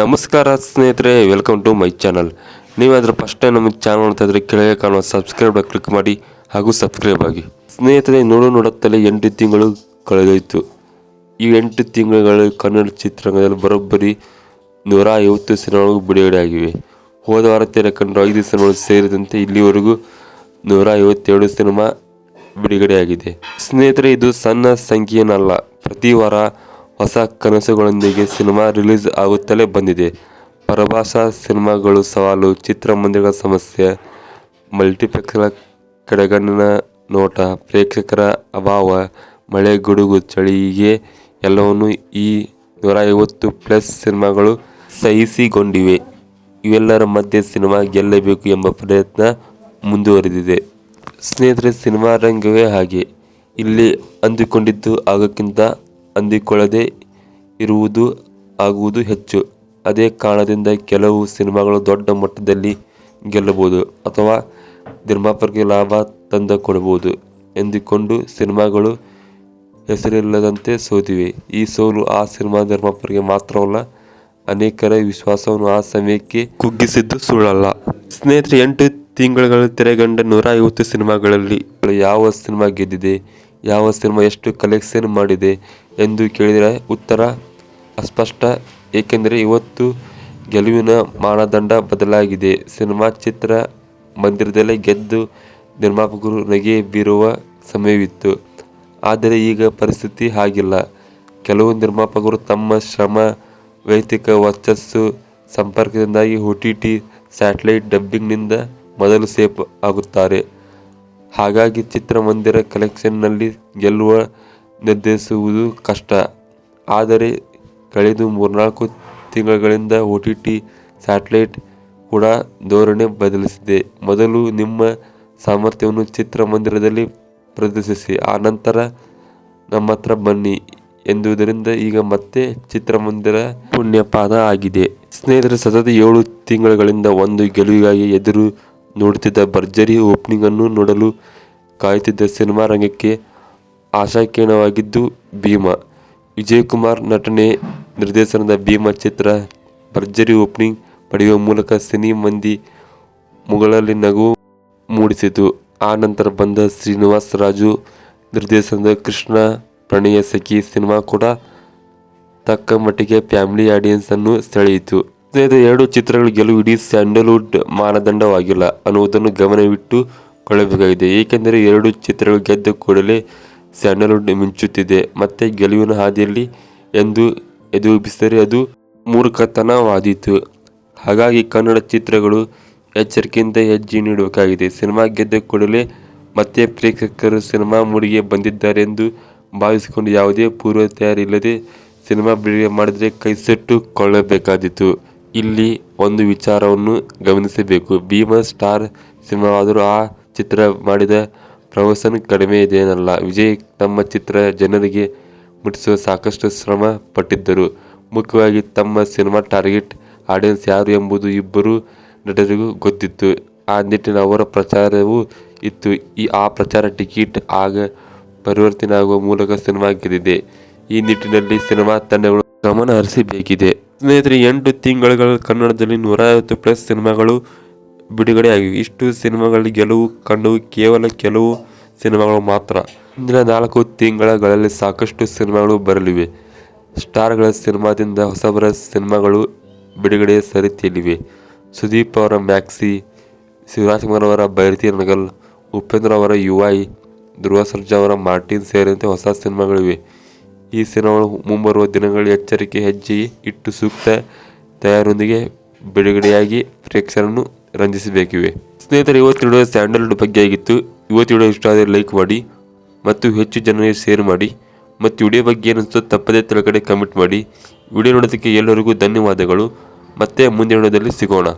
ನಮಸ್ಕಾರ ಸ್ನೇಹಿತರೆ welcome to my channel ನೀವಾದರೂ ಫಸ್ಟ್ ಟೈಮ್ ನಮ್ಮ ಚಾನಲ್ ನೋಡ್ತಾ ಕೆಳಗೆ ಕಾಣುವ ಸಬ್ಸ್ಕ್ರೈಬ್ ಕ್ಲಿಕ್ ಮಾಡಿ ಹಾಗೂ ಸಬ್ಸ್ಕ್ರೈಬ್ ಆಗಿ. ಸ್ನೇಹಿತರೆ, ನೋಡು ನೋಡುತ್ತಲೇ ಎಂಟು ತಿಂಗಳು ಕಳೆದೋಯ್ತು. ಈ ಎಂಟು ತಿಂಗಳುಗಳು ಕನ್ನಡ ಚಿತ್ರರಂಗದಲ್ಲಿ ಬರೋಬ್ಬರಿ ನೂರ ಐವತ್ತು ಸಿನಿಮಾಗಳು ಬಿಡುಗಡೆ ಆಗಿವೆ. ಹೋದ ವಾರ ತೆರೆ ಕಂಡು ಐದು ಸಿನಿಮಾಗಳು ಸೇರಿದಂತೆ ಇಲ್ಲಿವರೆಗೂ ನೂರ ಐವತ್ತೇಳು ಸಿನಿಮಾ ಬಿಡುಗಡೆಯಾಗಿದೆ. ಸ್ನೇಹಿತರೆ, ಇದು ಸಣ್ಣ ಸಂಖ್ಯೆಯನ್ನಲ್ಲ. ಪ್ರತಿ ವಾರ ಹೊಸ ಕನಸುಗಳೊಂದಿಗೆ ಸಿನಿಮಾ ರಿಲೀಸ್ ಆಗುತ್ತಲೇ ಬಂದಿದೆ. ಪರಭಾಷಾ ಸಿನಿಮಾಗಳು ಸವಾಲು ಚಿತ್ರಮಂದಿರಗಳ ಸಮಸ್ಯೆ ಮಲ್ಟಿಪ್ಲೆಕ್ಸ್ಗಳ ಕಡೆಗಣ್ಣಿನ ನೋಟ, ಪ್ರೇಕ್ಷಕರ ಅಭಾವ, ಮಳೆ, ಗುಡುಗು, ಚಳಿ, ಹೀಗೆ ಎಲ್ಲವನ್ನು ಈ ನೂರ ಐವತ್ತು ಪ್ಲಸ್ ಸಿನಿಮಾಗಳು ಸಹಿಸಿಕೊಂಡಿವೆ. ಇವೆಲ್ಲರ ಮಧ್ಯೆ ಸಿನಿಮಾ ಗೆಲ್ಲಬೇಕು ಎಂಬ ಪ್ರಯತ್ನ ಮುಂದುವರೆದಿದೆ. ಸ್ನೇಹಿತರೆ, ಸಿನಿಮಾ ರಂಗವೇ ಹಾಗೆ. ಇಲ್ಲಿ ಅಂದುಕೊಂಡಿದ್ದು, ಆಗೋಕ್ಕಿಂತ ಅಂದುಕೊಳ್ಳದೆ ಇರುವುದು ಆಗುವುದು ಹೆಚ್ಚು. ಅದೇ ಕಾರಣದಿಂದ ಕೆಲವು ಸಿನಿಮಾಗಳು ದೊಡ್ಡ ಮಟ್ಟದಲ್ಲಿ ಗೆಲ್ಲಬಹುದು ಅಥವಾ ನಿರ್ಮಾಪಕರಿಗೆ ಲಾಭ ತಂದುಕೊಡಬಹುದು ಎಂದುಕೊಂಡು ಸಿನಿಮಾಗಳು ಹೆಸರಿಲ್ಲದಂತೆ ಸೋತಿವೆ. ಈ ಸೋಲು ಆ ಸಿನಿಮಾ ನಿರ್ಮಾಪಕರಿಗೆ ಮಾತ್ರವಲ್ಲ, ಅನೇಕರ ವಿಶ್ವಾಸವನ್ನು ಆ ಸಮಯಕ್ಕೆ ಕುಗ್ಗಿಸಿದ್ದು ಸುಳ್ಳಲ್ಲ. ಸ್ನೇಹಿತರೆ, ಎಂಟು ತಿಂಗಳುಗಳು ತೆರೆಗಂಡ ನೂರ ಐವತ್ತು ಸಿನಿಮಾಗಳಲ್ಲಿ ಯಾವ ಸಿನಿಮಾ ಗೆದ್ದಿದೆ? ಯಾವ ಸಿನಿಮಾ ಎಷ್ಟು ಕಲೆಕ್ಷನ್ ಮಾಡಿದೆ ಎಂದು ಕೇಳಿದರೆ ಉತ್ತರ ಅಸ್ಪಷ್ಟ, ಏಕೆಂದರೆ ಇವತ್ತು ಗೆಲುವಿನ ಮಾನದಂಡ ಬದಲಾಗಿದೆ. ಸಿನಿಮಾ ಚಿತ್ರ ಮಂದಿರದಲ್ಲೇ ಗೆದ್ದು ನಿರ್ಮಾಪಕರು ನಗೆ ಬೀರುವ ಸಮಯವಿತ್ತು. ಆದರೆ ಈಗ ಪರಿಸ್ಥಿತಿ ಹಾಗಿಲ್ಲ. ಕೆಲವು ನಿರ್ಮಾಪಕರು ತಮ್ಮ ಶ್ರಮ, ವೈಯಕ್ತಿಕ ವರ್ಚಸ್ಸು ಸಂಪರ್ಕದಿಂದಾಗಿ ಒ ಟಿ ಟಿ ಸ್ಯಾಟಲೈಟ್ ಡಬ್ಬಿಂಗ್ನಿಂದ ಮೊದಲು ಸೇಫ್ ಆಗುತ್ತಾರೆ. ಹಾಗಾಗಿ ಚಿತ್ರಮಂದಿರ ಕಲೆಕ್ಷನ್ನಲ್ಲಿ ಗೆಲ್ಲುವ ನಿರ್ಧರಿಸುವುದು ಕಷ್ಟ. ಆದರೆ ಕಳೆದ ಮೂರ್ನಾಲ್ಕು ತಿಂಗಳಿಂದ ಒ ಟಿ ಟಿ ಸ್ಯಾಟಲೈಟ್ ಕೂಡ ಧೋರಣೆ ಬದಲಿಸಿದೆ. ಮೊದಲು ನಿಮ್ಮ ಸಾಮರ್ಥ್ಯವನ್ನು ಚಿತ್ರಮಂದಿರದಲ್ಲಿ ಪ್ರದರ್ಶಿಸಿ ಆನಂತರ ನಮ್ಮ ಹತ್ರ ಬನ್ನಿ ಎಂದುದರಿಂದ ಈಗ ಮತ್ತೆ ಚಿತ್ರಮಂದಿರ ಪುಣ್ಯಪಾದ ಆಗಿದೆ. ಸ್ನೇಹಿತರೆ, ಸತತ ಏಳು ತಿಂಗಳುಗಳಿಂದ ಒಂದು ಗೆಲುವಿಗಾಗಿ ಎದುರು ನೋಡುತ್ತಿದ್ದ ಭರ್ಜರಿ ಓಪನಿಂಗ್ ಅನ್ನು ನೋಡಲು ಕಾಯುತ್ತಿದ್ದ ಸಿನಿಮಾ ರಂಗಕ್ಕೆ ಆಶಾಕೀರ್ಣವಾಗಿದ್ದು ಭೀಮಾ. ವಿಜಯ್ ಕುಮಾರ್ ನಟನೆ ನಿರ್ದೇಶನದ ಭೀಮಾ ಚಿತ್ರ ಭರ್ಜರಿ ಓಪನಿಂಗ್ ಪಡೆಯುವ ಮೂಲಕ ಸಿನಿ ಮಂದಿ ಮುಗಳಲ್ಲಿ ನಗು ಮೂಡಿಸಿತು. ಆ ನಂತರ ಬಂದ ಶ್ರೀನಿವಾಸ್ ರಾಜು, ನಿರ್ದೇಶನದ ಕೃಷ್ಣ ಪ್ರಣಯ ಸಖಿ ಸಿನಿಮಾ ಕೂಡ ತಕ್ಕ ಮಟ್ಟಿಗೆ ಫ್ಯಾಮಿಲಿ ಆಡಿಯನ್ಸನ್ನು ಸೆಳೆಯಿತು. ಸ್ನೇಹಿತರೆ ಎರಡು ಚಿತ್ರಗಳ ಗೆಲುವು ಇಡೀ ಸ್ಯಾಂಡಲ್ವುಡ್ ಮಾನದಂಡವಾಗಿಲ್ಲ. ಅನ್ನುವುದನ್ನು ಗಮನವಿಟ್ಟು ಕೊಳ್ಳಬೇಕಾಗಿದೆ. ಏಕೆಂದರೆ ಎರಡು ಚಿತ್ರಗಳು ಗೆದ್ದ ಕೂಡಲೇ ಸ್ಯಾಂಡಲ್ವುಡ್ ಮಿಂಚುತ್ತಿದೆ. ಮತ್ತೆ ಗೆಲುವಿನ ಹಾದಿಯಲ್ಲಿ ಎಂದು ಎದುರಿಸಿದರೆ ಅದು ಮೂರ್ಖತನವಾದೀತು. ಹಾಗಾಗಿ ಕನ್ನಡ ಚಿತ್ರಗಳು ಎಚ್ಚರಿಕೆಯಿಂದ ಹೆಜ್ಜೆ ನೀಡಬೇಕಾಗಿದೆ. ಸಿನಿಮಾ ಗೆದ್ದ ಕೂಡಲೇ ಮತ್ತೆ ಪ್ರೇಕ್ಷಕರು ಸಿನಿಮಾ ಮೂಡಿಗೆ ಬಂದಿದ್ದಾರೆ ಎಂದು ಭಾವಿಸಿಕೊಂಡು ಯಾವುದೇ ಪೂರ್ವ ತಯಾರಿ ಇಲ್ಲದೆ ಸಿನಿಮಾ ಬಿಡುಗಡೆ ಮಾಡಿದರೆ ಕೈಸೆಟ್ಟು ಕೊಳ್ಳಬೇಕಾದೀತು. ಇಲ್ಲಿ ಒಂದು ವಿಚಾರವನ್ನು ಗಮನಿಸಬೇಕು. ಭೀಮ ಸ್ಟಾರ್ ಸಿನಿಮಾವಾದರೂ ಆ ಚಿತ್ರ ಮಾಡಿದ ಪ್ರವಾಸನ ಕಡಿಮೆ ಇದೇನಲ್ಲ ವಿಜಯ್ ತಮ್ಮ ಚಿತ್ರ ಜನರಿಗೆ ಮುಟ್ಟಿಸುವ ಸಾಕಷ್ಟು ಶ್ರಮ ಪಟ್ಟಿದ್ದರು. ಮುಖ್ಯವಾಗಿ ತಮ್ಮ ಸಿನಿಮಾ ಟಾರ್ಗೆಟ್ ಆಡಿಯನ್ಸ್ ಯಾರು ಎಂಬುದು ಇಬ್ಬರು ನಟರಿಗೂ ಗೊತ್ತಿತ್ತು. ಆ ನಿಟ್ಟಿನ ಅವರ ಪ್ರಚಾರವೂ ಇತ್ತು. ಈ ಆ ಪ್ರಚಾರ ಟಿಕೆಟ್ ಆಗ ಪರಿವರ್ತನೆ ಆಗುವ ಮೂಲಕ ಸಿನಿಮಾ ಗೆದ್ದಿದೆ. ಈ ನಿಟ್ಟಿನಲ್ಲಿ ಸಿನಿಮಾ ತಂಡಗಳು ಗಮನ ಹರಿಸಬೇಕಿದೆ. ಸ್ನೇಹಿತರೆ ಎಂಟು ತಿಂಗಳುಗಳು ಕನ್ನಡದಲ್ಲಿ ನೂರ ಐವತ್ತು ಪ್ಲಸ್ ಸಿನಿಮಾಗಳು ಬಿಡುಗಡೆಯಾಗಿವೆ. ಇಷ್ಟು ಸಿನಿಮಾಗಳ ಗೆಲುವು ಕಂಡು ಕೇವಲ ಕೆಲವು ಸಿನಿಮಾಗಳು ಮಾತ್ರ. ಮುಂದಿನ ನಾಲ್ಕು ತಿಂಗಳಲ್ಲಿ ಸಾಕಷ್ಟು ಸಿನಿಮಾಗಳು ಬರಲಿವೆ. ಸ್ಟಾರ್ಗಳ ಸಿನಿಮಾದಿಂದ ಹೊಸಬರ ಸಿನಿಮಾಗಳು ಬಿಡುಗಡೆಯ ಸರಿತಿಯಲ್ಲಿವೆ. ಸುದೀಪ್ ಅವರ ಮ್ಯಾಕ್ಸಿ, ಶಿವರಾಜ್ಕುಮಾರ್ ಅವರ ಭೈರತಿ ನಗಲ್, ಉಪೇಂದ್ರ ಅವರ ಯುವಾಯಿ ಧ್ರುವ ಸರ್ಜಾ ಅವರ ಮಾರ್ಟಿನ್ ಸೇರಿದಂತೆ ಹೊಸ ಸಿನಿಮಾಗಳಿವೆ. ಈ ಸಿನಿಮಾಗಳು ಮುಂಬರುವ ದಿನಗಳಲ್ಲಿ ಎಚ್ಚರಿಕೆ ಹೆಜ್ಜೆ ಇಟ್ಟು ಸೂಕ್ತ ತಯಾರೊಂದಿಗೆ ಬಿಡುಗಡೆಯಾಗಿ ಪ್ರೇಕ್ಷಕರನ್ನು ರಂಜಿಸಬೇಕಿವೆ. ಸ್ನೇಹಿತರೆ, ಇವತ್ತು ವಿಡಿಯೋ ಸ್ಯಾಂಡಲ್ವುಡ್ ಬಗ್ಗೆ ಆಗಿತ್ತು. ಇವತ್ತು ವಿಡಿಯೋ ಇಷ್ಟ ಆದರೆ ಲೈಕ್ ಮಾಡಿ ಮತ್ತು ಹೆಚ್ಚು ಜನರಿಗೆ ಶೇರ್ ಮಾಡಿ ಮತ್ತು ವಿಡಿಯೋ ಬಗ್ಗೆ ಏನಿಸ್ತೋ ತಪ್ಪದೇ ಕೆಳಗಡೆ ಕಮೆಂಟ್ ಮಾಡಿ. ವಿಡಿಯೋ ನೋಡೋದಕ್ಕೆ ಎಲ್ಲರಿಗೂ ಧನ್ಯವಾದಗಳು. ಮತ್ತೆ ಮುಂದಿನ ವಿಡಿಯೋದಲ್ಲಿ ಸಿಗೋಣ.